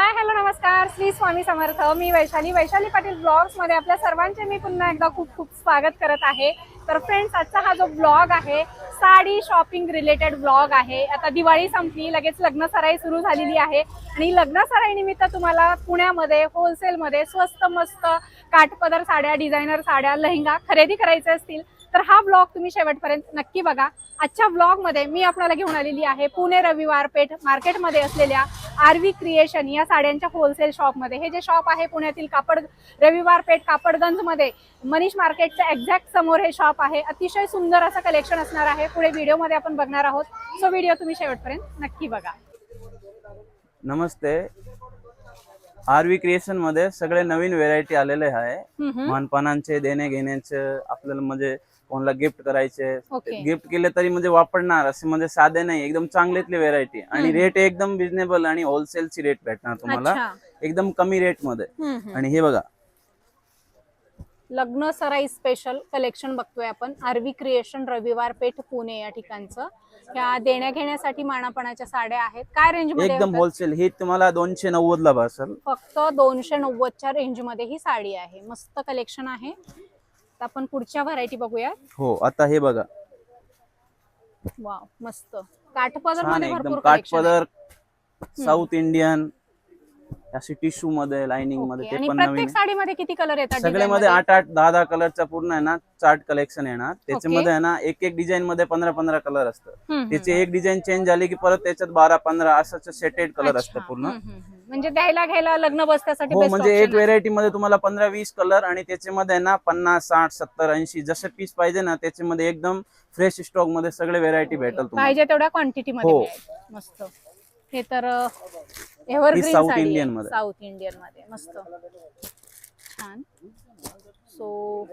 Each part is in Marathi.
हाय हॅलो नमस्कार. श्री स्वामी समर्थ. मी वैशाली. वैशाली पाटील ब्लॉग्समध्ये आपल्या सर्वांचे मी पुन्हा एकदा खूप खूप स्वागत करत आहे. तर फ्रेंड्स आजचा हा जो ब्लॉग आहे साडी शॉपिंग रिलेटेड ब्लॉग आहे. आता दिवाळी संपली लगेच लग्न सराई सुरू झालेली आहे. आणि लग्न सराई निमित्त तुम्हाला पुण्यामध्ये होलसेलमध्ये स्वस्त मस्त काठपदर साड्या डिझायनर साड्या लेहंगा खरेदी करायचे असतील. तर हा ब्लॉग तुम्ही शेवटपर्यंत नक्की बघा. आजच्या ब्लॉगमध्ये मी आपल्याला घेऊन आलेली आहे पुणे रविवार पेठ मार्केटमध्ये असलेल्या आरवी क्रिएशन या साड्यांच्या होलसेल शॉपमध्ये हे जे शॉप आहे पुण्यातील कापड रविवार पेठ कापडगंजमध्ये मनीष मार्केटच्या एक्झॅक्ट समोर हे शॉप आहे. अतिशय सुंदर असं कलेक्शन असणार आहे. पुढे व्हिडिओमध्ये आपण बघणार आहोत. सो व्हिडिओ तुम्ही शेवटपर्यंत नक्की बघा. नमस्ते. आरवी क्रिएशनमध्ये सगळे नवीन व्हेरायटी आलेले आहे. मानपानांचे देणे घेण्याचे आपल्याला म्हणजे कोणाला गिफ्ट करायचे. गिफ्ट केले तरी म्हणजे वापरणार असे म्हणजे साधे नाही एकदम चांगल्यातली व्हेरायटी आणि रेट एकदम रिजनेबल आणि होलसेलची रेट भेटणार तुम्हाला. अच्छा. एकदम कमी रेटमध्ये. हम्म, हम्म. आणि हे बघा. लग्न सराई स्पेशल कलेक्शन बघतोय आपण. आरवी क्रिएशन रविवार पेठ पुणे या ठिकाणचं. ह्या देण्या घेण्यासाठी मानापणाच्या साड्या आहेत. काय रेंजमध्ये एकदम? होलसेल ही तुम्हाला दोनशे नव्वद ला बसेल. फक्त दोनशे नव्वदच्या रेंजमध्ये ही साडी आहे. मस्त कलेक्शन आहे. आपण पुढच्या व्हरायटी बघूया हो आता हे बघा वाव मस्त काठपदर छानमध्ये आहे, एकदम भरपूर collection आहे. काठपदर साऊथ इंडियन अशी टिश्यू मध्ये लाइनिंगमध्ये ओके. ते आणि पण नवीन प्रत्येक आहे. साडीमध्ये किती कलर येतात सगळे design मध्ये मध्ये? आठ आठ दहा दहा कलरचा पूर्ण आहे ना चार्ट कलेक्शन येणार त्याच्यामध्ये आहे ना एक एक डिझाईन मध्ये पंधरा पंधरा कलर असतं हम्म, हम्म. त्याचे एक डिझाईन चेंज झाली की परत त्याच्यात बारा पंधरा असं सेटेड कलर असतं. पूर्ण हम्म, हम्म, हम्म. म्हणजे द्यायला घ्यायला लग्न बसण्यासाठी हो best म्हणजे option एक आहे. व्हेरायटी मध्ये तुम्हाला पंधरा वीस कलर आणि त्याच्यामध्ये ना पन्नास साठ सत्तर ऐंशी जसे पीस पाहिजे ना त्याच्यामध्ये एकदम फ्रेश स्टॉकमध्ये सगळे व्हेरायटी भेटेल तुम्हाला पाहिजे तेवढ्या क्वांटिटी मध्ये हो. मिळेल. मस्त हे तर एव्हरग्रीन South साडी Indian मध्ये. साऊथ इंडियनमध्ये मस्त छान सो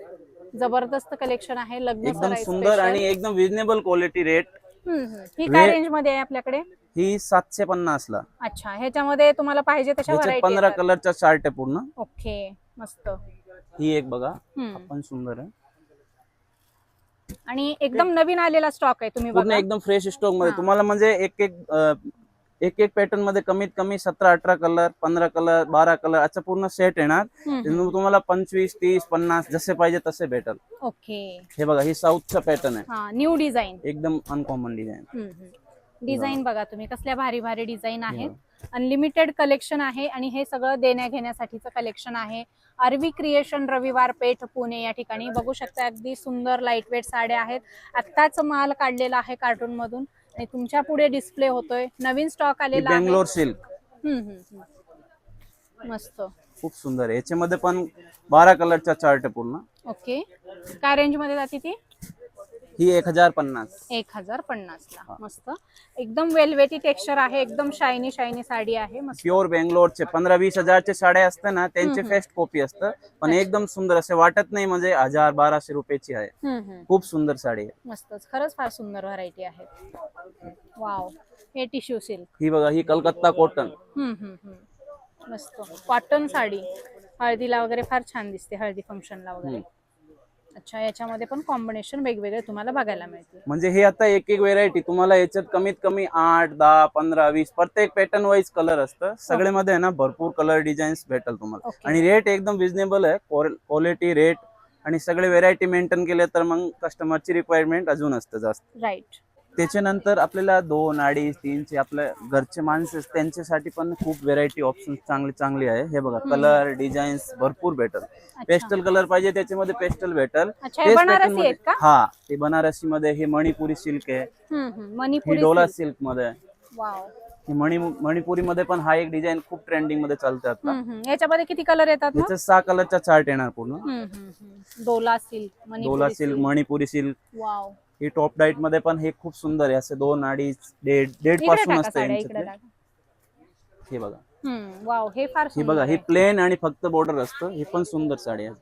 जबरदस्त कलेक्शन आहे लग्न एकदम सराई सुंदर special. आणि एकदम रिजनेबल क्वालिटी रेट. ही काय वे- रेंजमध्ये आहे आपल्याकडे? ही सातशे पन्नास ला. अच्छा ह्याच्यामध्ये तुम्हाला पाहिजे तशा व्हरायटी पंधरा कलरचा चार्ट आहे पूर्ण. ओके मस्त. ही एक बघा. हम्म. पण सुंदर आहे. आणि एकदम नवीन आलेला स्टॉक आहे तुम्ही पूर्ण बघा. एकदम फ्रेश स्टॉकमध्ये. हा. तुम्हाला म्हणजे एक एक एक एक पॅटर्नमध्ये कमीत कमी सतरा अठरा कलर पंधरा कलर बारा कलर असं पूर्ण सेट येणार. तुम्हाला पंचवीस तीस पन्नास जसे पाहिजे तसे भेटल. ओके. हे बघा ही साऊथचा पॅटर्न आहे. हा न्यू डिझाईन एकदम अनकॉमन डिझाईन डिझाईन बघा तुम्ही कसल्या भारी भारी डिझाईन आहेत. अनलिमिटेड कलेक्शन आहे आणि हे सगळं देण्या घेण्यासाठीचं कलेक्शन आहे आरवी क्रिएशन रविवार पेठ पुणे या ठिकाणी. बघू शकता अगदी सुंदर लाइट वेट साड्या आहेत. आत्ताच माल काढलेला आहे कार्टून मधून. आणि तुमच्यापुढे डिस्प्ले होतोय. नवीन स्टॉक आलेला आहे. बेंगलोर सिल्क हम्म, हम्म, हम्म. मस्त. खूप सुंदर आहे. याच्यामध्ये पण बारा कलरचा चार्ट आहे पूर्ण. ओके काय रेंजमध्ये जाते ती? ही एक हजार पन्नास. एक हजार पन्नास ला मस्त. एकदम वेलवेटी टेक्स्चर आहे एकदम शायनी शायनी साडी आहे मस्त. प्युअर बेंगलोरचे पंधरा वीस हजारचे साड्या असतात ना त्यांचे फेस्ट कॉपी असतं. पण एकदम सुंदर असे वाटत नाही म्हणजे हजार बाराशे रुपयाची आहे. खूप सुंदर साडी आहे. मस्तच. खरंच फार सुंदर व्हरायटी आहे. वाव हे टिश्यू सिल्क ही बघा ही कलकत्ता कॉटन मस्त. कॉटन साडी. हळदीला वगैरे फार छान दिसते हळदी फंक्शनला वगैरे. अच्छा याच्यामध्ये पण कॉम्बिनेशन वेगवेगळे तुम्हाला बघायला मिळतील. म्हणजे हे आता एक एक व्हेरायटी तुम्हाला याच्यात कमीत कमी आठ दहा पंधरा वीस प्रत्येक पॅटर्न वाईज कलर असतं. सगळे मध्ये आहे ना भरपूर कलर डिझाईन्स भेटल तुम्हाला. आणि रेट एकदम रिजनेबल आहे. क्वालिटी रेट आणि सगळे व्हेरायटी मेंटेन केले तर मग कस्टमरची रिक्वायरमेंट अजून असतं जास्त. राईट त्याच्यानंतर आपल्याला दोन अडीच तीनचे आपल्या घरचे माणसं त्यांच्यासाठी पण खूप व्हेरायटी ऑप्शन चांगली चांगली आहे. हे बघा कलर डिझाईन्स भरपूर भेटल. पेस्टल कलर पाहिजे त्याच्यामध्ये पेस्टल भेटल. हे हा ते बनारसी मध्ये हे मणिपुरी सिल्क आहे. ही मणिपुरी डोला सिल्कमध्ये मणि मणिपुरी मध्ये पण हा एक डिझाईन खूप ट्रेंडिंगमध्ये चालते आता. हम्म, हम्म. याच्यामध्ये किती कलर येतात मग? सहा कलरचा चार्ट येणार पूर्ण. हम्म, हम्म, हम्म. डोला silk Dola Manipuri silk Manipuri silk wow ही टॉप डाईटमध्ये पण हे खूप सुंदर आहे. असे दोन अडीच डेड डेड इकडे पासून टाका असते साड्या इकडे यांच्यातले. टाका. हे बघा. वाव हे फार ही बघा ही प्लेन आणि फक्त बॉर्डर असतं ही पण सुंदर साडी आहे.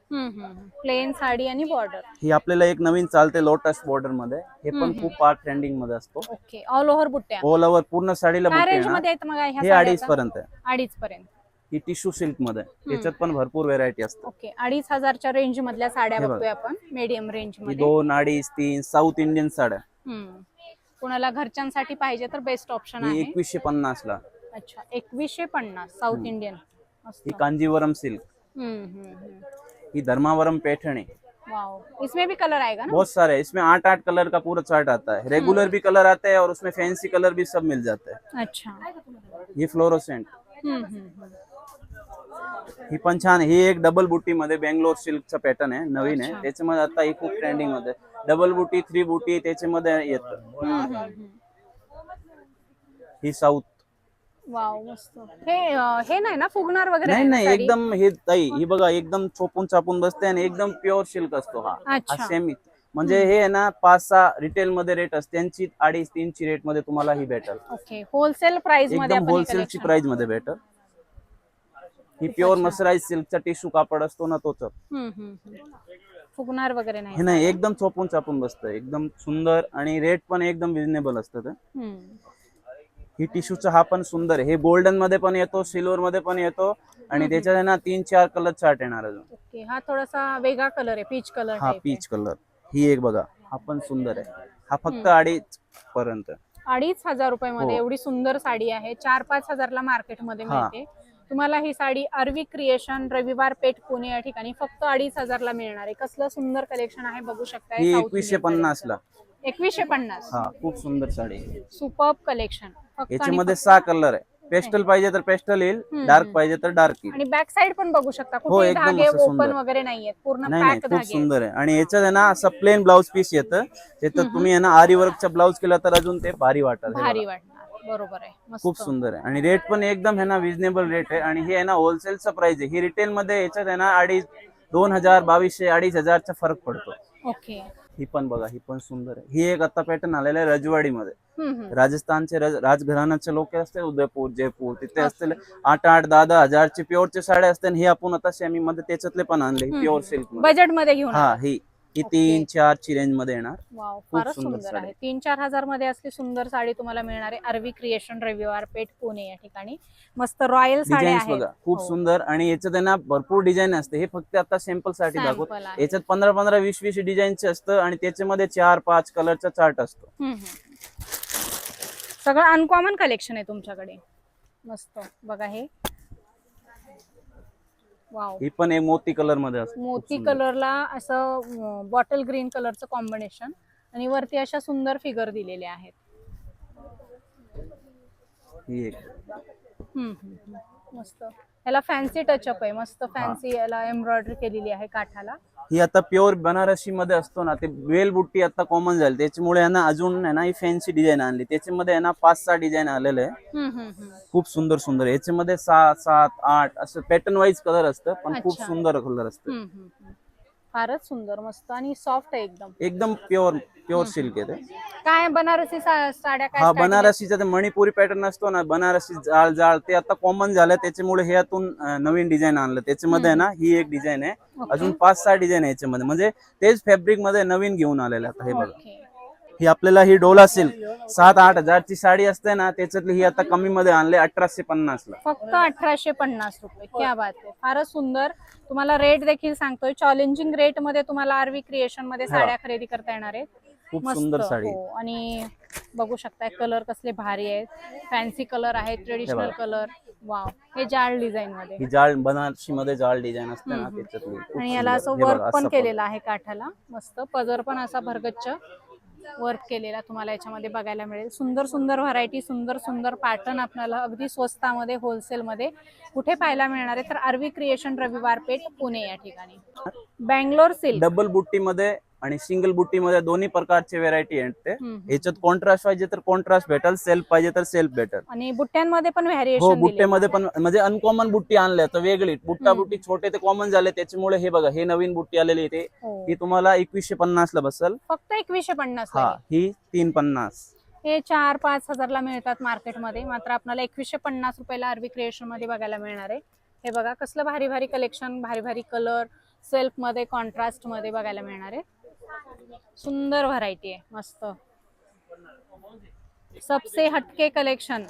प्लेन साडी आणि बॉर्डर ही आपल्याला एक नवीन चालते लोटस बॉर्डरमध्ये. हे पण खूप फार ट्रेंडिंगमध्ये असतो. ओके ऑल ओव्हर बुट्ट्या. ऑल ओव्हर पूर्ण साडीला काय बुट्टे रेंज येणार मध्ये आहेत मग ह्या हे अडीच? पर्यंत आहे. अडीच पर्यंत. ही टिश्यू सिल्कमध्ये. आहे. याच्यात पण भरपूर व्हेरायटी असतात ओके अडीच हजारच्या रेंज मधल्या साड्या हे बघा. बघतोय आपण मीडियम रेंज ही मध्ये. दोन अडीच तीन साऊथ इंडियन साड्या. हम्म. कुणाला घरच्यांसाठी पाहिजे तर बेस्ट ऑप्शन ही आहे. एकवीसशे पन्नास ला अच्छा एकवीसशे पन्नास साऊथ इंडियन ही कांजीवरम सिल्क. हम्म हम्म हम्म. ही धर्मावरम पैठणी. वाओ इसमें भी कलर आएगा ना? बहुत सारे हैं। इसमें आठ आठ कलर का पूरा चार्ट आता है. रेगुलर भी कलर आते हैं और उसमें फैंसी कलर भी सब मिल जाते हैं. अच्छा. ही फ्लोरोसेंट हम्म हम्म हम्म. ही पण छान. ही एक डबल बुटी मध्ये बेंगलोर सिल्कचा पॅटर्न आहे नवीन आहे. त्याच्यामध्ये आता ही खूप ट्रेंडिंगमध्ये डबल बुटी थ्री बुटी त्याच्यामध्ये येतं. हम्म, हम्म, हम्म. ही साऊथ वाव मस्त. हे अं, हे नाही ना फुगणार वगैरे नाही नाही साडी? एकदम हे ताई ही बघा एकदम चोपून चापून बसते आणि एकदम प्युअर सिल्क असतो हा. अच्छा. सेमी म्हणजे हे आहे ना पाच सहा रिटेल मध्ये रेट असते त्यांची अडीच तीनची रेटमध्ये तुम्हाला ही भेटल. ओके होलसेल प्राइसमध्ये एकदम आपण हे होलसेलची collection- प्राइसमध्ये भेटल. ही प्युअर मसराईज सिल्कचा टिश्यू कापड असतो ना तोच. हम्म, हम्म, हम्म. फुगणार वगैरे हे नाही नाही एकदम चोपून चापून बसतं. एकदम सुंदर आणि रेट पण एकदम रिजनेबल असतं हम्म. ही टिश्यूचा हा पण सुंदर आहे. हे गोल्डनमध्ये पण येतो सिल्वर मध्ये पण येतो आणि त्याच्यात ना तीन चार कलर चार्ट येणार अजून. ओके हा थोडासा वेगळा कलर आहे पीच कलर हा पीच कलर. ही एक बघा हा पण सुंदर आहे. हा फक्त अडीच पर्यंत. अडीच हजार रुपयामध्ये हो. एवढी सुंदर साडी आहे. चार पाच हजारला मार्केटमध्ये हा. मिळते. तुम्हाला ही साडी अरवी क्रिएशन रविवार पेठ पुणे या ठिकाणी फक्त अडीच हजारला मिळणार आहे. कसलं सुंदर कलेक्शन आहे बघू शकता ही एकवीसशे पन्नास ला एकवीसशे पन्नास. हा खूप सुंदर साडी आहे. सुपर्ब कलेक्शन याच्यामध्ये सहा कलर आहे. पेस्टल पाहिजे तर पेस्टल येईल डार्क. पाहिजे तर डार्क येईल. आणि बॅक साइड पण बघू शकता. हो, कुठे एकदम धागे असं ओपन सुंदर. वगैरे नाहीयेत. पूर्ण नाही नाही पॅक खूप धागे सुंदर आहे. आणि याच्यात आहे ना असं प्लेन ब्लाउज पीस येतं. त्याच्यात तुम्ही आहे ना आरी वर्कचा ब्लाउज केला तर अजून ते भारी वाटत भारी वाटणार. बरोबर आहे. मस्त. खूप सुंदर आहे. आणि रेट पण एकदम आहे ना रिजनेबल रेट आहे. आणि हे आहे ना होलसेलचा प्राइस आहे. ही रिटेल मध्ये याच्यात आहे ना अडीच दोन हजार बावीसशे अडीच हजारचा फरक पडतो. ओके ही पण बघा ही पण सुंदर आहे. ही एक आता पॅटर्न आलेला आहे रजवाडी मध्ये हम्म, हम्म. राजस्थानचे रज- राजघराण्याचे लोक असते उदयपूर जयपूर तिथे असतील. आठ आठ दहा दहा हजारचे प्युअरचे साड्या असते आणि हे आपण आता सेमी मध्ये त्याच्यातले पण आणले प्युअर सिल्कमध्ये. बजेटमध्ये घेऊन हा ही. ही तीन चारची रेंजमध्ये येणार. वाव फारच सुंदर साडी. आहे. तीन चार हजारमध्ये असली सुंदर साडी तुम्हाला मिळणार आहे. अरवी क्रिएशन रविवार पेठ पुणे या ठिकाणी. मस्त रॉयल आहेत. बघा खूप हो. सुंदर आणि याच्यात आहे ना भरपूर डिझाईन असते. हे फक्त आता सॅम्पलसाठी दाखवत. याच्यात पंधरा पंधरा वीस वीस डिझाईनचे असतं आणि त्याच्यामध्ये चार पाच कलरचा चार्ट असतो. सगळं अनकॉमन कलेक्शन आहे तुमच्याकडे. मस्त. बघा हे. ही पण एक मोती कलरमध्ये असते. मोती. कलरला असं बॉटल ग्रीन कलरचं कॉम्बिनेशन आणि वरती अशा सुंदर फिगर दिलेल्या आहेत. ही एक. मस्त. याला फॅन्सी टचअप आहे. मस्त फॅन्सी याला एम्ब्रॉयडरी केलेली आहे काठाला. ही आता प्युअर बनारसी मध्ये असतो ना ते वेल बुट्टी आता कॉमन झाली. त्याच्यामुळे आहे ना अजून आहे ना ही फॅन्सी डिझाईन आणली. त्याच्यामध्ये आहे ना पाच सहा डिझाईन आलेले आहे. खूप सुंदर सुंदर. याच्यामध्ये सहा सात आठ असं पॅटर्न वाईज कलर असतं पण खूप अच्छा. सुंदर कलर असतं. फारच सुंदर मस्त आणि सॉफ्ट आहे एकदम. एकदम प्युअर प्युअर सिल्क आहे ते. काय बनारसी सा- साड्या काय हा starting आहे? बनारसीचा ते मणिपुरी पॅटर्न असतो ना बनारसी जाळ जाळ ते आता कॉमन झालं त्याच्यामुळे हे यातून अं, नवीन डिझाईन आणलं. त्याच्यामध्ये आहे ना ही एक डिझाईन आहे. Okay. अजून पाच सहा डिझाईन आहे याच्यामध्ये. म्हणजे तेच फॅब्रिकमध्ये नवीन घेऊन आलेलं आता हे बघा. ओके ही आपल्याला ही डोला सिल्क सात आठ हजारची साडी असते ना त्याच्यातली ही आता कमी मध्ये आणले अठराशे पन्नास ला. फक्त अठराशे पन्नास रुपये. क्या बात आहे. फारच सुंदर. तुम्हाला रेट देखील सांगतोय. चॅलेंजिंग रेटमध्ये तुम्हाला आरवी क्रिएशनमध्ये साड्या खरेदी करता येणार आहेत. खूप सुंदर साडी. हो. आणि बघू शकताय कलर कसले भारी आहेत. फॅन्सी कलर आहेत ट्रेडिशनल बघा. कलर वाव हे जाळ डिझाईन मध्ये. ही जाळ बनारसी मध्ये जाळ डिझाईन असते ना त्याच्यातली. खूप आणि याला सुंदर. असं हे बघा, वर्क पण असं केलेलं आहे काठाला. मस्त. पदर पण असा भरगच्च. वर्क केलेला तुम्हाला याच्यामध्ये बघायला मिळेल. सुंदर सुंदर व्हरायटी सुंदर सुंदर पॅटर्न आपल्याला अगदी स्वस्तामध्ये होलसेलमध्ये कुठे पाहायला मिळणार आहे? तर आरवी क्रिएशन रविवार पेठ पुणे या ठिकाणी. बँगलोर सिल्क. डबल बुट्टीमध्ये आणि सिंगल बुट्टी मध्ये दोन्ही प्रकारचे व्हेरायटी आहेत ते. हम्म. याच्यात कॉन्ट्रास्ट पाहिजे तर कॉन्ट्रास्ट भेटेल सेल्फ पाहिजे तर सेल्फ भेटेल. आणि बुट्ट्यांमध्ये पण हो व्हॅरिएशन बुट्टेमध्ये पण म्हणजे अनकॉमन बुट्टी आणल्या तर वेगळी. बुट्टा. बुट्टी छोटे ते कॉमन झाले त्याच्यामुळे हे बघा हे नवीन बुट्टी आलेली ते. ही. तुम्हाला एकवीसशे पन्नास ला बसल. फक्त एकवीसशे पन्नास हा ही तीन पन्नास. हे चार पाच हजारला मिळतात मार्केटमध्ये. मात्र आपल्याला एकवीसशे पन्नास रुपयाला आरबी क्रिएशनमध्ये बघायला मिळणार आहे. हे बघा कसलं भारी भारी कलेक्शन भारी भारी कलर सेल्फमध्ये कॉन्ट्रास्टमध्ये बघायला मिळणार आहे. सुंदर व्हरायटी आहे मस्त. सबसे हटके कलेक्शन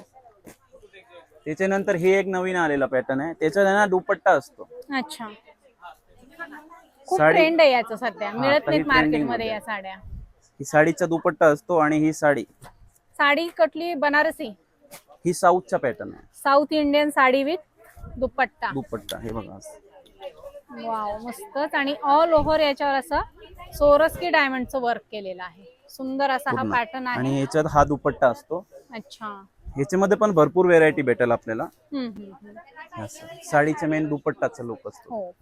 त्याच्यानंतर हे एक नवीन आलेला पॅटर्न आहे. आहे ना दुपट्टा असतो. अच्छा. खूप साडी- ट्रेंड आहे याचं सध्या. हा, मिळत आता ही नाहीत मार्केटमध्ये trending या साड्या. ही साडीचा दुपट्टा असतो आणि ही साडी. साडी कटली बनारसी. ही साऊथचा पॅटर्न आहे. South Indian sari with dupatta. Dupatta हे बघा. असं. वाव मस्तच. आणि ऑल ओव्हर याच्यावर असं सोरस्की डायमंडचं वर्क केलेलं आहे. सुंदर असा हा. पॅटर्न आहे. आणि याच्यात हा दुपट्टा असतो. अच्छा. ह्याच्यामध्ये पण भरपूर व्हेरायटी भेटेल आपल्याला. साडीच्या मेन दुपट्टाचा लुक असतो. हो.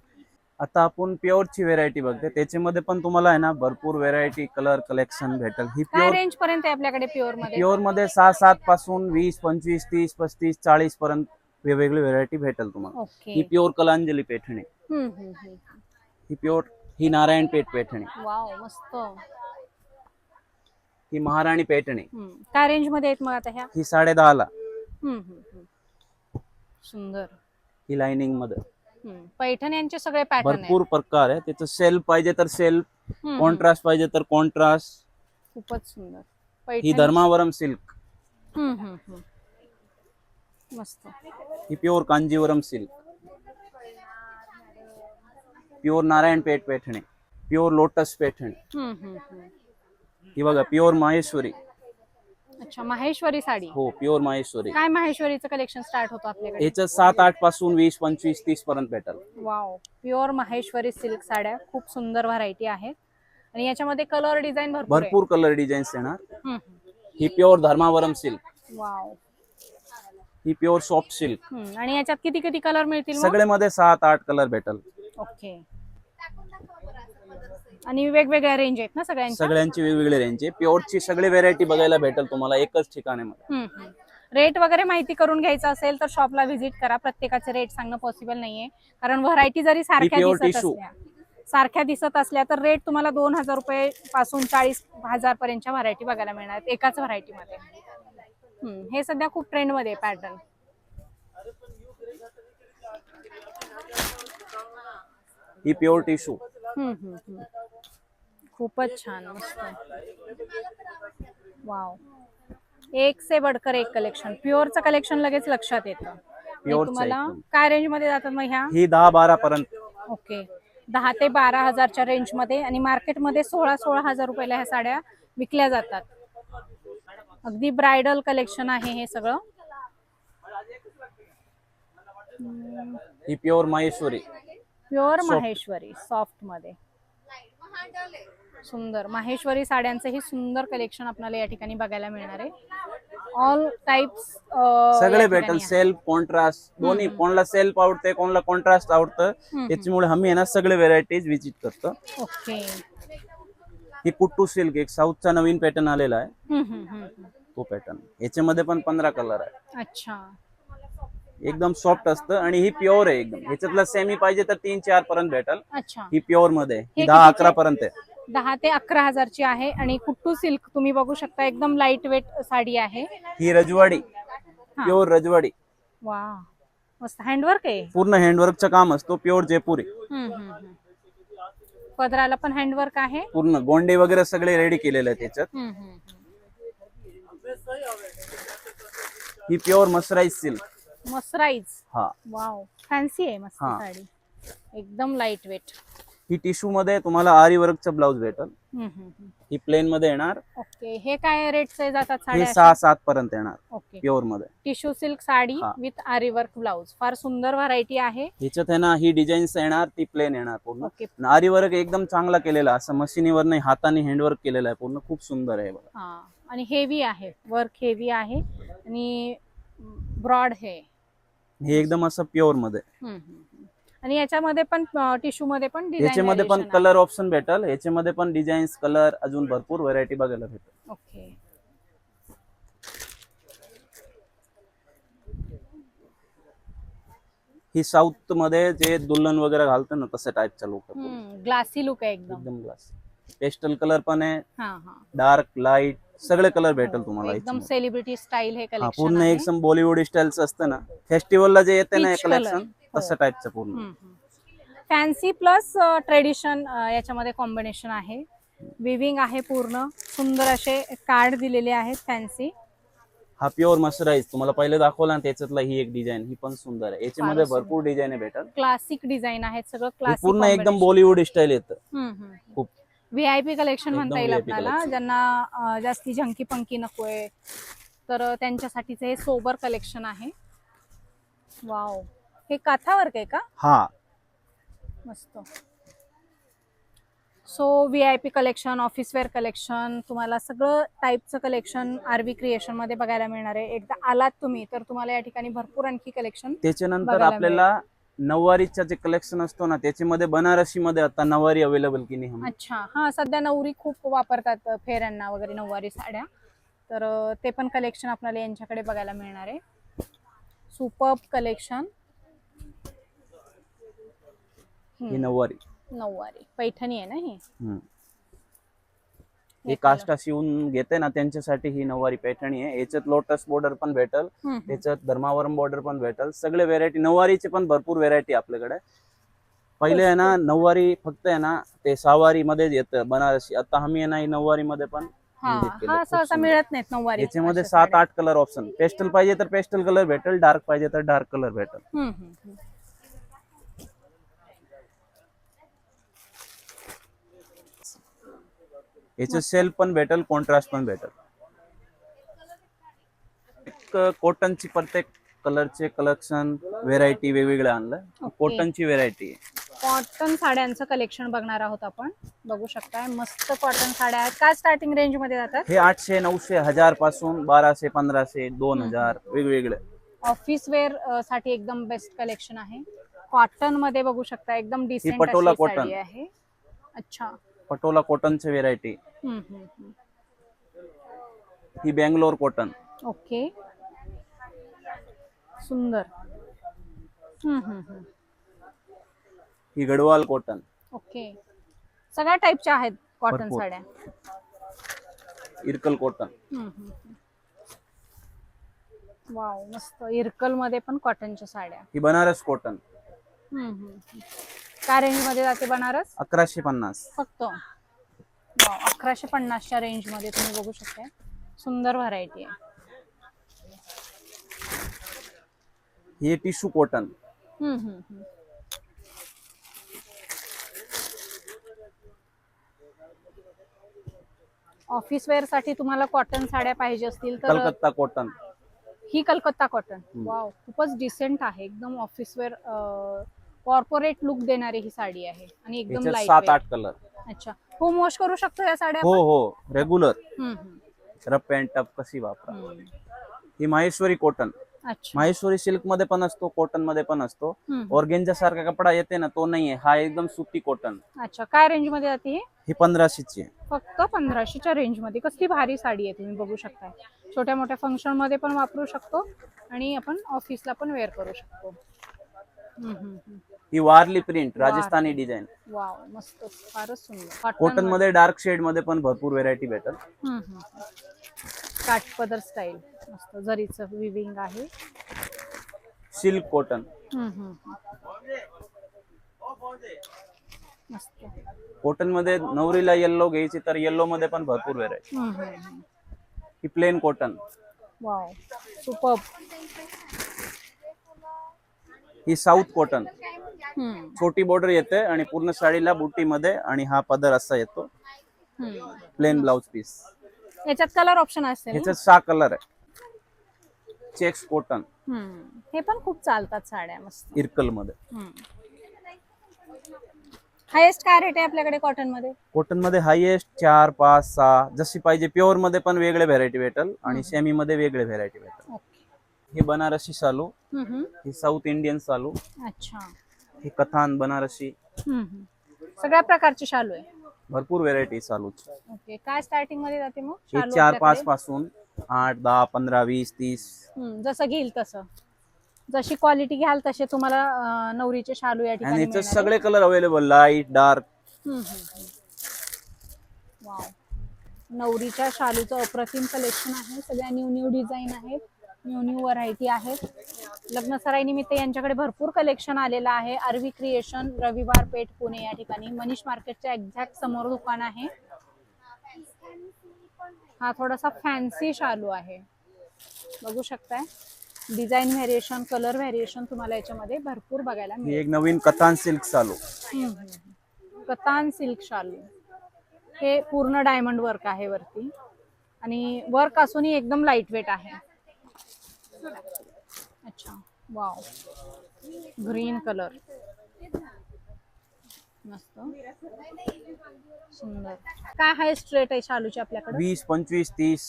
आता आपण प्युअरची व्हेरायटी बघते. त्याच्यामध्ये पण तुम्हाला आहे ना भरपूर व्हेरायटी कलर कलेक्शन भेटेल. ही प्युअर रेंज पर्यंत आपल्याकडे प्युअरमध्ये? प्युअरमध्ये सहा सात पासून वीस पंचवीस तीस पस्तीस चाळीस पर्यंत वेगवेगळी व्हेरायटी भेटेल तुम्हाला. ओके. ही प्युअर कलांजली पैठणी. हम्म, हम्म, हम्म. ही प्युअर ही नारायण पेठ पैठणी. वाव मस्त. ही महाराणी पैठणी. हम्म. काय रेंजमध्ये आहेत मग आता ह्या? ही साडे हम्म, हम्म, हम्म. सुंदर. ही लाइनिंगमध्ये. हम्म. पैठण यांचे सगळे पॅटर्न भरपूर प्रकार आहे. त्याचं सेल्फ पाहिजे तर सेल्फ हम्म, कॉन्ट्रास्ट पाहिजे तर कॉन्ट्रास्ट खूपच सुंदर. ही पैठणी. धर्मावरम सिल्क हम्म, हम्म, हम्म. मस्त. ही pure Kanjivaram silk. Pure Narayan Peth Paithani. Pure lotus Paithani. हम्म, हम्म, हम्म. ही बघा प्युअर माहेश्वरी. अच्छा माहेश्वरी साडी. हो प्युअर माहेश्वरी. काय माहेश्वरीचं कलेक्शन स्टार्ट होतं आपल्याकडे? याच्यात सात आठपासून वीस पंचवीस तीस पर्यंत भेटेल. वाव प्युअर माहेश्वरी सिल्क साड्या. खूप सुंदर व्हरायटी आहेत. आणि याच्यामध्ये कलर डिझाईन भरपूर. भरपूर कलर डिझाईन्स येणार. ही प्युअर धर्मावरम सिल्क वाव ही प्युअर सॉफ्ट सिल्क. हम्म. आणि याच्यात किती किती कलर मिळतील मग? सगळे मध्ये सात आठ कलर भेटल. ओके. आणि वेगवेगळ्या रेंज आहेत ना सगळ्यांच्या? सगळ्यांची वेगवेगळी रेंज आहे. प्युअरची सगळी व्हेरायटी बघायला भेटेल तुम्हाला एकच ठिकाणामध्ये. रेट वगैरे माहिती करून घ्यायचं असेल तर शॉपला व्हिजिट करा. प्रत्येकाचे रेट सांगणं पॉसिबल नाहीये. कारण व्हरायटी जरी सारख्या pure दिसत tissue. असल्या सारख्या दिसत असल्या तर रेट तुम्हाला दोन हजार रुपये पासून चाळीस हजार पर्यंतच्या व्हरायटी बघायला मिळणार. आहेत एकाच व्हरायटीमध्ये हे सध्या खूप ट्रेंडमध्ये पॅटर्न ही प्युअर टिश्यू खूपच छान मस्त. वाव एक से बडकर एक कलेक्शन प्युअरचं कलेक्शन लगेच लक्षात येतं. तुम्हाला. काय रेंजमध्ये जातात मग ह्या? ही दहा बारा पर्यंत. ओके दहा ते बारा हजारच्या रेंजमध्ये आणि मार्केटमध्ये सोळा सोळा हजार रुपयाला ह्या साड्या विकल्या जातात. अगदी ब्रायडल कलेक्शन आहे हे सगळं. ही प्युअर माहेश्वरी. प्युअर माहेश्वरी सॉफ्टमध्ये. सुंदर. माहेश्वरी साड्यांचं हे सुंदर कलेक्शन आपल्याला या ठिकाणी बघायला मिळणार आहे. ऑल टाइप्स सगळे भेटेल सेल्फ कॉन्ट्रास्ट दोन्ही कोणाला सेल्फ आवडते कोणाला कॉन्ट्रास्ट आवडतं त्याच्यामुळे आम्ही ना सगळे व्हेरायटीज विजिट करतो. ओके ही कुट्टू सिल्क एक साऊथचा नवीन पॅटर्न आलेला आहे. तो पॅटर्न याच्यामध्ये पण पंधरा कलर आहे. अच्छा. एकदम सॉफ्ट असतं आणि ही प्युअर आहे एकदम. ह्याच्यातला सेमी पाहिजे तर तीन चार पर्यंत भेटेल. अच्छा. ही प्युअरमध्ये ही दहा कितीचे? अकरा पर्यंत आहे. दहा ते अकरा हजारची आहे आणि कुट्टू सिल्क तुम्ही बघू शकता एकदम लाइट वेट साडी आहे. ही रजवाडी. प्युअर रजवाडी. वा मस्त. हँडवर्क आहे? पूर्ण हँडवर्कचं काम असतो. प्युअर जयपुरी. हम्म, हम्म, हम्म. पदराला पण हँडवर्क आहे. पूर्ण गोंडे वगैरे सगळे रेडी केलेले आहेत त्याच्यात हम्म, हम्म, हम्म. ही प्युअर मसराईज सिल्क मसराईज. हा. वाव फॅन्सी आहे मस्त हा. साडी. एकदम लाइट वेट ही टिश्यू मध्ये तुम्हाला आरी वर्कचं ब्लाऊज भेटेल. ही प्लेन मध्ये येणार. ओके हे काय रेटचे जातात हे साड्या सहा सात पर्यंत येणार ओके. प्युअरमध्ये. टिश्यू सिल्क साडी हा. विथ आरी वर्क ब्लाउज फार सुंदर व्हरायटी आहे. ह्याच्यात आहे ना ही डिझाईन्स येणार ती प्लेन येणार पूर्ण. ओके. आणि आरी वर्क एकदम चांगला केलेला असं मशीनीवर नाही हाताने हँडवर्क केलेलं आहे पूर्ण खूप सुंदर आहे बघा. हा. आणि हेवी आहे वर्क हेवी आहे. आणि ब्रॉड हे. हे एकदम असं प्युअरमध्ये. हम्म, हम्म, हम्म. आणि याच्यामध्ये पण टिश्यू मध्ये पण design याच्यामध्ये पण variation कलर ऑप्शन भेटेल. याच्यामध्ये पण डिझाईन्स कलर अजून भरपूर व्हरायटी बघायला भेटेल. ओके. ही साऊथमध्ये जे दुल्हन वगैरे घालतं ना तसं टाईपचा लुक ग्लासी लुक आहे एकदम. एकदम ग्लास पेस्टल कलर पण आहे. हा हा. डार्क लाइट सगळे कलर भेटेल तुम्हाला हो, एकदम. सेलिब्रिटी स्टाईल हे हा कलेक्शन पूर्ण एकदम बॉलिवूड स्टाईलचं असतं ना. फेस्टिवलला जे येते ना Peach color. कलेक्शन हो. तसं टाईपचं पूर्ण फॅन्सी प्लस ट्रेडिशन याच्यामध्ये कॉम्बिनेशन आहे. विविंग आहे पूर्ण. सुंदर असे कार्ड दिलेले आहेत फॅन्सी हा प्युअर मसराईज तुम्हाला पहिले दाखवला ना त्याच्यातला ही एक डिझाईन ही पण सुंदर आहे. याच्यामध्ये सुंदर. भरपूर डिझाईन भेटल. क्लासिक डिझाईन आहेत सगळं हे क्लासिक पूर्ण एकदम बॉलिवूड स्टाईल येतं. खूप व्हीआयपी कलेक्शन म्हणता येईल आपल्याला. ज्यांना जास्ती झंकी पंकी नकोय तर त्यांच्यासाठीच हे सोबर कलेक्शन आहे. वाव. हे काथावर आहे का? हा. मस्त. So V I P collection officewear collection तुम्हाला सगळं टाईपचं कलेक्शन आर व्ही क्रिएशनमध्ये बघायला मिळणार आहे. एकदा आलात तुम्ही तर तुम्हाला या ठिकाणी भरपूर आणखी कलेक्शन त्याच्यानंतर आपल्याला नऊवारीचा जे कलेक्शन असतो ना त्याच्यामध्ये बनारसी मध्ये आता नऊवारी अवेलेबल की नाही अच्छा. हा सध्या नवरी खूप वापरतात अ, फेऱ्यांना वगैरे नऊवारी साड्या. तर अ, ते पण कलेक्शन आपल्याला यांच्याकडे बघायला मिळणार आहे. सुपर्ब कलेक्शन ही नऊवारी. नऊवारी. पैठणी आहे ना ही? हम्म. हे काष्टा शिवून घेते ना त्यांच्यासाठी ही नऊवारी पैठणी आहे. याच्यात लोटस बॉर्डर पण भेटल. त्याच्यात धर्मावरम बॉर्डर पण भेटल. सगळे व्हेरायटी नऊवारीचे पण भरपूर व्हेरायटी आपल्याकडे. पहिले आहे ना नऊवारी फक्त आहे ना ते सहावारी मध्ये येतं बनारसी. आता आम्ही आहे ना ही नऊवारी मध्ये पण. मिळत नाहीत नऊवारी याच्यामध्ये सात. आठ कलर ऑप्शन पेस्टल पाहिजे तर पेस्टल कलर भेटेल डार्क पाहिजे तर डार्क कलर भेटेल हम्म, हम्म, हम्म. याचे सेल्फ पण भेटेल कॉन्ट्रास्ट पण भेटेल. कॉटनची प्रत्येक कलरचे कलेक्शन व्हेरायटी वेगवेगळे आणलं. कॉटनची व्हेरायटी कॉटन साड्यांचं कलेक्शन बघणार आहोत आपण. बघू शकताय. मस्त कॉटन साड्या आहेत. काय स्टार्टिंग रेंजमध्ये जातात? हे आठशे नऊशे हजारपासून बाराशे पंधराशे दोन. हजार वेगवेगळे. ऑफिस वेअरसाठी एकदम बेस्ट कलेक्शन आहे. कॉटनमध्ये बघू शकता. एकदम डिसेंट पटोला. साडी आहे. अच्छा. पटोला कॉटनची व्हेरायटी. ही बँगलोर कॉटन ओके. सुंदर. ही गडवाल कॉटन ओके. सगळ्या टाईपच्या आहेत कॉटन. साड्या. इरकल कॉटन. वाव मस्त. इरकलमध्ये पण कॉटनच्या साड्या. ही बनारस कॉटन. काय रेंजमध्ये जाते बनारस? अकराशे पन्नास. फक्त? अकराशे पन्नासच्या रेंजमध्ये तुम्ही बघू शकता. सुंदर व्हरायटी आहे. ही टिश्यू कॉटन हम्म, हम्म, हम्म. ऑफिस वेअरसाठी तुम्हाला कॉटन साड्या पाहिजे असतील तर कलकत्ता कॉटन ही कलकत्ता कॉटन. वाव खूपच डिसेंट आहे. एकदम ऑफिस वेअर कॉर्पोरेट लुक देणारी ही साडी आहे आणि एकदम याच्यात लाइट सात आठ कलर अच्छा. होम वॉश करू शकतो या साड्या हो हो. रेग्युलर आपण? हम्म, हम्म, रफ अँड टफ कशी वापरा? हम्म. ही माहेश्वरी कॉटन अच्छा. माहेश्वरी सिल्कमध्ये पण असतो कॉटनमध्ये पण असतो. हम्म. ऑर्गेंजा सारखा कपडा येते ना तो नाहीये. हा एकदम सुती कॉटन अच्छा. काय रेंजमध्ये जाते ही ही पंधराशेची आहे. फक्त पंधराशेच्या रेंजमध्ये. कसली भारी साडी आहे तुम्ही बघू शकता छोट्या मोठ्या फंक्शनमध्ये पण वापरू शकतो आणि आपण ऑफिसला पण वेअर करू शकतो. हम्म, हम्म, हम्म. ही Warli print Rajasthani design wow मस्त फारच सुंदर. कॉटनमध्ये. डार्क शेडमध्ये पण भरपूर व्हेरायटी भेटेल. काठपदर स्टाईल मस्त जरीचं विविंग आहे. Silk cotton. मस्त. कॉटनमध्ये नवरीला येल्लो घ्यायची तर येल्लो मध्ये पण भरपूर व्हेरायटी. ही प्लेन कॉटन वाव सुपर ही साऊथ कॉटन. छोटी बॉर्डर येते आणि पूर्ण साडीला बुट्टी मध्ये आणि हा पदर असा येतो. प्लेन ब्लाउज पीस याच्यात कलर ऑप्शन असेल ना? ह्याच्यात सहा कलर आहे. Checks cotton. हे पण खूप चालतात साड्या मस्त. इरकलमध्ये हायेस्ट काय रेट आहे आपल्याकडे कॉटनमध्ये कॉटनमध्ये हायएस्ट चार पाच सहा. जशी पाहिजे प्युअरमध्ये पण वेगळे व्हेरायटी भेटेल आणि सेमी मध्ये वेगळे व्हेरायटी भेटेल. ही बनारसी चालू हम्म, ही साऊथ इंडियन चालू अच्छा. ही कथान बनारसी. सगळ्या प्रकारचे शालू आहे? भरपूर व्हेरायटी चालू ओके काय स्टार्टिंगमध्ये जाते मग? हे शालू चार आपल्याकडे? पाच पासून आठ दहा पंधरा वीस तीस. हम्म, जसं घेईल तसं. जशी क्वालिटी घ्याल तसे तुम्हाला अं, नवरीचे शालू या आणि ठिकाणी मिळणार. सगळे कलर अवेलेबल लाइट डार्क हम्म, हम्म, हम्म. वाव नवरीच्या शालूचं अप्रतिम कलेक्शन आहे. सगळ्या न्यू न्यू डिझाईन आहेत. न्यू न्यू व्हरायटी आहेत. लग्न सराईनिमित्त यांच्याकडे भरपूर कलेक्शन आलेलं आहे. आरवी क्रिएशन रविवार पेठ पुणे या ठिकाणी. मनीष मार्केटच्या एक्झॅक्ट समोर दुकान आहे. हा थोडासा फॅन्सी शालू आहे. बघू शकताय. डिझाईन व्हेरिएशन कलर व्हेरिएशन तुम्हाला याच्यामध्ये भरपूर बघायला ही मिळेल. एक नवीन कथान सिल्क हम्म. कतान सिल्क शालू. हे पूर्ण डायमंड वर्क आहे वरती. आणि वर्क असूनही एकदम लाइट वेट आहे. अच्छा. वाव ग्रीन कलर मस्त. सुंदर. काय आहे स्ट्रेट आहे शालूची आपल्याकडे? वीस पंचवीस तीस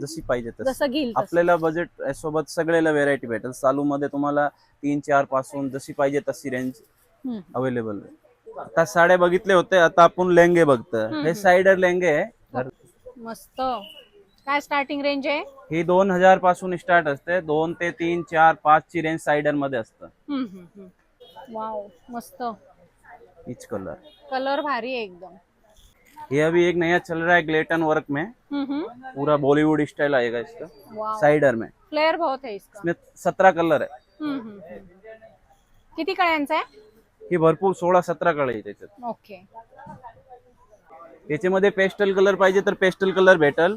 जशी पाहिजे जसं घेईल तसं. आपल्याला बजेट सोबत सगळ्याला व्हेरायटी भेटेल. चालू मध्ये तुम्हाला तीन चारपासून जशी पाहिजे तशी रेंज हम्म. अवेलेबल आता साड्या बघितले होते आता आपण लेंगे बघतो हे सायडर लेंगे आहे. मस्त. काय स्टार्टिंग रेंज आहे? ही दोन हजारपासून स्टार्ट असते. दोन ते तीन चार पाच ची रेंज सायडरमध्ये असतं. वाव मस्त. इच कलर कलर भारी आहे एकदम. ये अभी एक नया चल रहा है ग्लेटन वर्क में. पूरा बॉलीवुड स्टाइल आएगा इसका. वाव साइडर में. फ्लेअर बहुत है इसका. इसमें सत्रह कलर है. किती कळ्यांचा आहे? ही भरपूर सोळा सतरा कळे आहे त्याच्यात. ओके त्याच्यामध्ये पेस्टल कलर पाहिजे तर पेस्टल कलर भेटल.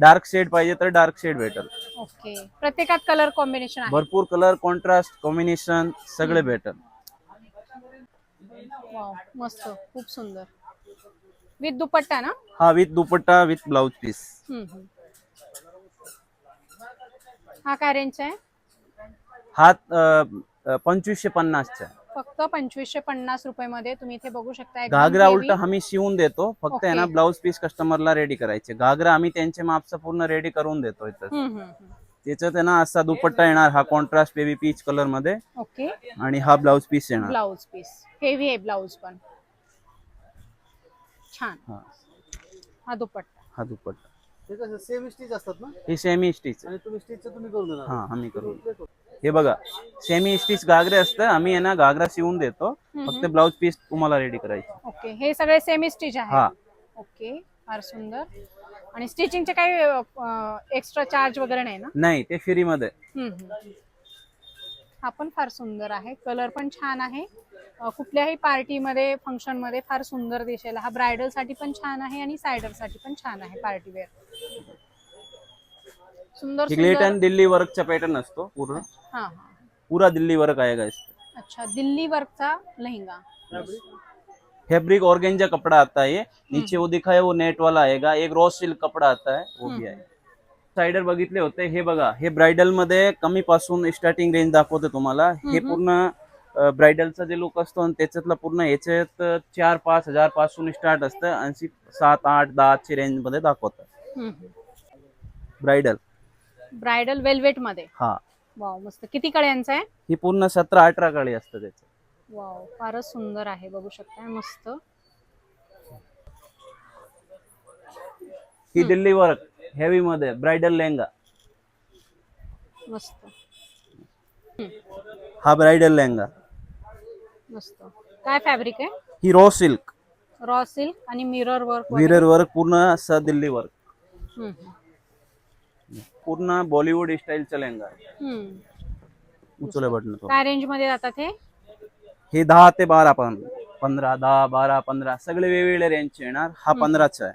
डार्क शेड पाहिजे तर डार्क शेड भेटल. ओके प्रत्येकात कलर कॉम्बिनेशन आहे. भरपूर कलर कॉन्ट्रास्ट कॉम्बिनेशन सगळे भेटल. वाव मस्त. खूप सुंदर. विथ दुपट्टा ना? हा with dupatta with blouse piece हम्म, हम्म. हा काय रेंज आहे? हा पंचवीसशे पन्नासचा. फक्त पंचवीसशे पन्नास रुपये मध्ये तुम्ही इथे बघू शकता घागरा. उलट आम्ही शिवून देतो. फक्त आहे ना. ब्लाउज पीस कस्टमरला रेडी करायचे. घागरा आम्ही त्यांच्या मापचा पूर्ण रेडी करून देतो इथं. हम्म, हम्म, हम्म. त्याच्यात आहे ना असा दुपट्टा येणार हा कॉन्ट्रास्ट बेबी पीच कलरमध्ये. ओके आणि हा ब्लाउज पीस येणार. ब्लाउज पीस हेवी आहे ब्लाउज पण. छान. हा. हा दुपट्टा. हा दुपट्टा. सेम स्टिच असतात ना? हे सेमी स्टिच आणि तुम्ही स्टिचचं तुम्ही करून देणार. हा आम्ही करू हे बघा सेमी स्टिच घागरे असतं आम्ही आहे ना घागरा शिवून देतो. फक्त ब्लाउज पीस तुम्हाला रेडी करायचे. ओके हे सगळे सेमी स्टिच हा. आहे ओके फार सुंदर. आणि स्टिचिंगचे काही एक्स्ट्रा चार्ज वगैरे नाही ना? नाही ते फ्री मध्ये. हम्म. हा पण फार सुंदर आहे. कलर पण छान आहे. अ, कुठल्याही पार्टीमध्ये फंक्शनमध्ये फार सुंदर दिसेल. हा ब्रायडलसाठी पण छान आहे आणि सायडरसाठी पण छान आहे पार्टी वेअर सुंदर ग्लेटन दिल्ली वर्कचा पॅटर्न असतो पूर्ण. हा हा. पूरा दिल्ली वर्क आएगा इसमें अच्छा दिल्ली वर्कचा लेहंगा. फैब्रिक ऑर्गेंजा कपड़ा आता है ये नीचे वो दिखा है वो नेट वाला आएगा. एक रॉ सिल्क कपड़ा आता है वो भी आहे. साइडर बघितले होते हे बघा. हे ब्रायडलमध्ये कमी पासून स्टार्टिंग रेंज दाखवते तुम्हाला. हे पूर्ण ब्रायडलचा जे लुक असतो आणि त्याच्यातला पूर्ण याच्यात चार पाच हजारपासून स्टार्ट असतं आणि सात आठ दहा ची रेंजमध्ये दाखवतात ब्रायडल ब्रायडल वेल्वेटमध्ये. हा. वाव मस्त. किती कळ्यांचा आहे? ही पूर्ण सतरा अठरा काळी असतं त्याचं. वाव फारच सुंदर आहे. बघू शकता मस्त. ही दिल्ली वर्क हेवी मध्ये ब्रायडल लेहंगा. मस्त. हा ब्रायडल लेहंगा. मस्त. काय फॅब्रिक आहे? ही रॉ सिल्क रॉ सिल्क आणि मिरर वर्क विरर वर्क पूर्ण असं दिल्ली वर्क पूर्ण बॉलिवूड स्टाईलचा लेहंगा आहे. उचले बटन तो. काय रेंजमध्ये जातात हे? हे दहा ते बारा पण पंधरा दहा बारा पंधरा सगळे वेगवेगळे रेंजचे येणार. हा पंधराचा आहे.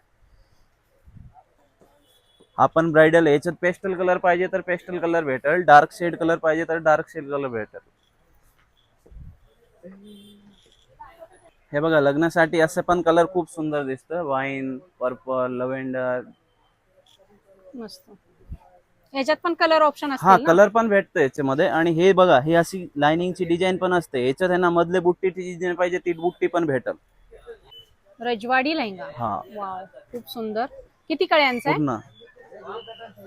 हा पण ब्रायडल याच्यात पेस्टल कलर पाहिजे तर पेस्टल कलर भेटेल. डार्क शेड कलर पाहिजे तर डार्क शेड कलर भेटेल. हे बघा लग्नासाठी असं पण कलर खूप सुंदर दिसतं. वाईन पर्पल लव्हेंडर मस्त. ह्याच्यात पण कलर ऑप्शन हा असतील ना? कलर पण भेटतं याच्यामध्ये. आणि हे बघा हे अशी लाइनिंगची डिझाईन पण असते. याच्यात आहे ना मधले बुट्टीची डिझाईन पाहिजे ती बुट्टी पण भेटल. रजवाडी लेहंगा? हा. वाव खूप सुंदर. किती कळ्यांचा आहे? पूर्ण.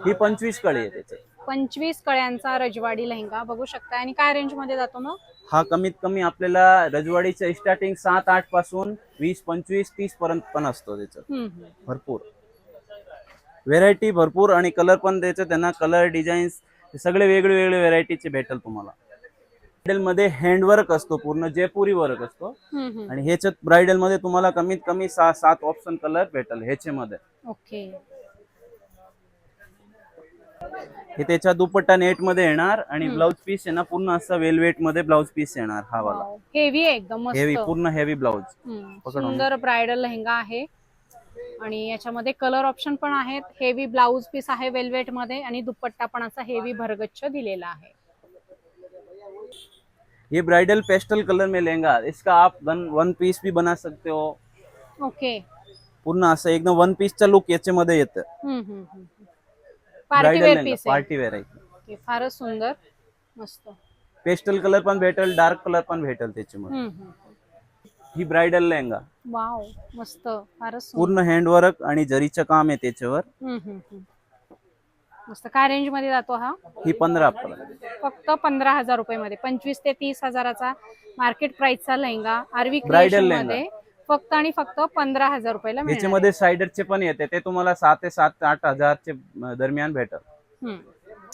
ही पंचवीस कळी आहे त्याच्यात. पंचवीस कळ्यांचा रजवाडी लेहंगा बघू शकता आणि काय रेंजमध्ये जातो मग? हा कमीत कमी आपल्याला रजवाडीचं स्टार्टिंग सात आठपासून वीस पंचवीस तीस पर्यंत पण असतो हम्म, हम्म. भरपूर. व्हेरायटी भरपूर आणि कलर पण त्याच्यात त्यांना कलर डिझाईन्स सगळे वेगळे वेगळे व्हेरायटीचे भेटेल तुम्हाला. ब्रायडलमध्ये हँडवर्क असतो पूर्ण जयपुरी वर्क असतो. आणि ह्याच्यात ब्रायडलमध्ये तुम्हाला कमीत कमी सहा सात ऑप्शन कलर भेटेल ह्याच्यामध्ये. ओके हे त्याच्या दुपट्टा नेटमध्ये येणार आणि ब्लाउज पीस ना पूर्ण असं वेलवेटमध्ये ब्लाउज पीस येणार हा वाला. हेवी आहे एकदम हेवी पूर्ण हेवी ब्लाउज सुंदर ब्रायडल लेहंगा आहे. आणि याच्यामध्ये कलर ऑप्शन पण आहेत. हेवी ब्लाउज पीस आहे वेल्वेटमध्ये आणि दुपट्टा पण असा हेवी भरगच्छ दिलेला आहे. ये ब्राइडल पेस्टल कलर में लेंगा. इसका आप वन वन पीस भी बना सकते हो. ओके पूर्ण असं एकदम वन पीसचा लुक याच्यामध्ये येतं. Party wear bridal piece party wear आहे. फारच सुंदर. मस्त. पेस्टल कलर पण भेटेल डार्क कलर पण भेटेल त्याच्यामध्ये. ही ब्रायडल लेहंगा वाव मस्त फारच. पूर्ण हँडवर्क आणि जरीचं काम आहे त्याच्यावर. मस्त काय रेंजमध्ये जातो हा ही पंधरा फक्त पंधरा हजार रुपये मध्ये पंचवीस ते तीस हजाराचा मार्केट प्राइसचा लेहंगा आरवी लेहंगा. मध्ये फक्त आणि फक्त पंधरा हजार रुपयाला. याच्यामध्ये सायडरचे पण येते ते तुम्हाला सात ते सात आठ हजारचे दरम्यान भेटेल हम्म.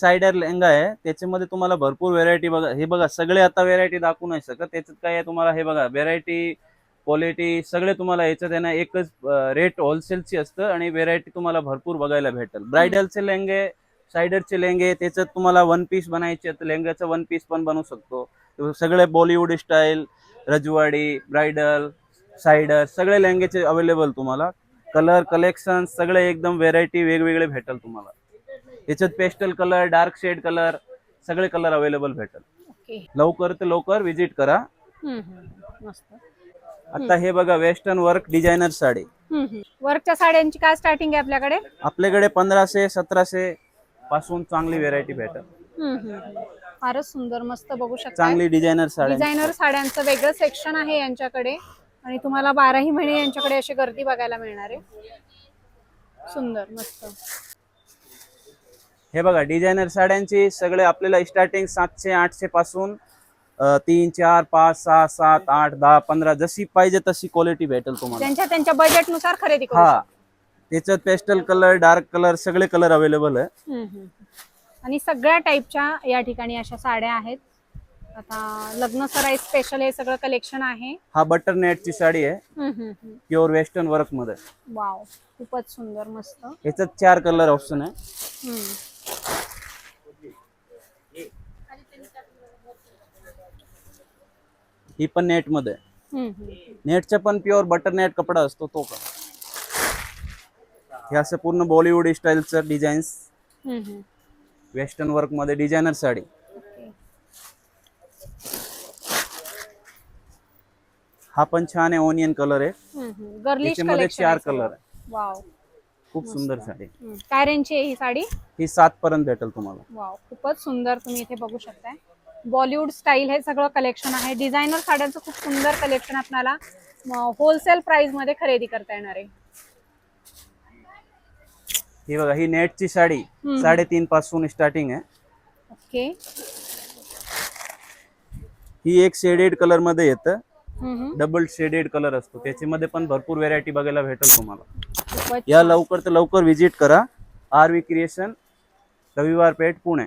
सायडर लेंगा आहे. त्याच्यामध्ये तुम्हाला भरपूर व्हेरायटी बघा. हे बघा सगळे आता व्हेरायटी दाखवू नाही शकत. त्याच्यात काय आहे तुम्हाला हे बघा व्हेरायटी क्वालिटी सगळे तुम्हाला याच्यात आहे ना एकच रेट होलसेलची असतं आणि व्हेरायटी तुम्हाला भरपूर बघायला भेटेल. ब्रायडलचे लेंगे सायडरचे लेंगे त्याच्यात तुम्हाला वन पीस बनायचे तर लेहंग्याचं वन पीस पण बनवू शकतो. सगळे बॉलिवूड स्टाईल रजवाडी ब्रायडल सायडर सगळे लेंगेचे अवेलेबल तुम्हाला. कलर कलेक्शन सगळे एकदम व्हेरायटी वेगवेगळे भेटेल तुम्हाला. याच्यात pastel colour dark shade colour सगळे कलर अवेलेबल भेटेल. लवकर ते लवकर विजिट करा. आता हे बघा वेस्टर्न वर्क डिझायनर साडी. वर्कच्या साड्यांची काय स्टार्टिंग आहे आपल्याकडे? आपल्याकडे पंधराशे सतराशे पासून चांगली व्हेरायटी भेटेल. फारच सुंदर मस्त बघू शकता चांगली डिझायनर साड्या डिझायनर साड्यांचं वेगळं सेक्शन आहे यांच्याकडे. आणि तुम्हाला बाराही महिने यांच्याकडे अशी गर्दी बघायला मिळणार आहे. सुंदर मस्त. हे बघा डिझायनर साड्यांची सगळे आपल्याला स्टार्टिंग सातशे आठशे पासून तीन चार पाच सहा सात आठ दहा पंधरा जशी पाहिजे तशी क्वालिटी भेटेल तुम्हाला. त्यांच्या त्यांच्या बजेटनुसार खरेदी करू हा. त्याच्यात पेस्टल कलर डार्क कलर सगळे कलर अवेलेबल आहे. शकता. हम्म, हम्म. आणि सगळ्या टाईपच्या या ठिकाणी अशा साड्या आहेत. आता लग्न सराई स्पेशल हे सगळं कलेक्शन आहे. हा बटर नेटची साडी आहे. हम्म, हम्म, हम्म. Pure western वर्कमध्ये. वाव खूपच सुंदर मस्त. याच्यात चार कलर ऑप्शन आहे. हम्म. ही पण नेटमध्ये. नेटचा पण प्युअर बटर नेट कपडा असतो तो का हे असं पूर्ण बॉलिवूड स्टाईलचं डिझाईन्स. वेस्टर्न वर्कमध्ये डिझायनर साडी. हा पण छान आहे ओनियन कलर आहे त्याच्यामध्ये चार. कलर आहे खूप सुंदर साडी. हम्म. काय रेंजची आहे ही साडी? ही सात पर्यंत भेटेल तुम्हाला. वाव खूपच सुंदर तुम्ही इथे बघू शकताय. बॉलिवूड स्टाईल हे सगळं कलेक्शन आहे. डिझायनर साड्यांचं खूप सुंदर कलेक्शन आपल्याला होलसेल प्राइसमध्ये खरेदी करता येणार आहे. ही बघा ही नेटची साडी हम्म. साडेतीन पासून स्टार्टिंग आहे. ओके. ही एक शेडेड कलरमध्ये येतं. हम्म, हम्म. डबल शेडेड कलर असतो. त्याच्यामध्ये पण भरपूर व्हेरायटी बघायला भेटेल तुम्हाला. या लवकर तर लवकर विजिट करा. R V creation Raviwar Peth Pune.